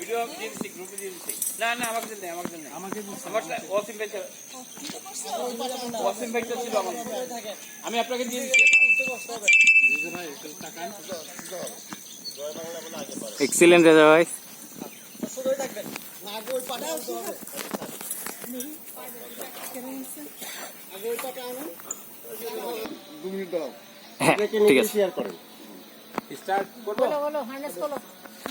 Video দিয়ে গ্রুপে দিয়ে না না আমাকে দেন আমাকে দেন। আমাকে আমার ওয়াসিম ভাই ওয়াসিম ভাই ছিল আমার আমি আপনাকে দিয়ে দিচ্ছি। এক্সিলেন্ট রেজা ভাই। হ্যাঁ ঠিক আছে। শেয়ার করেন। স্টার্ট করব?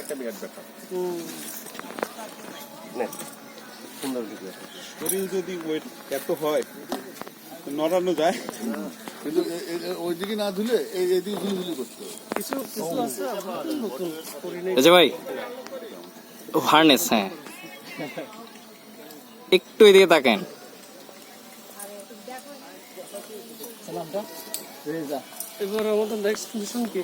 একটা বিরাট ব্যাপার সুন্দর ভিডিও শরীর যদি ওয়েট এত হয় নড়ানো যায়। কিন্তু ওইদিকে না ধুলে এই এদিকে ধুলি ধুলি করতে হবে। ভাই হার্নেস হ্যাঁ। একটু এদিকে তাকান। এবার আমাদের নেক্সট মিশন কি?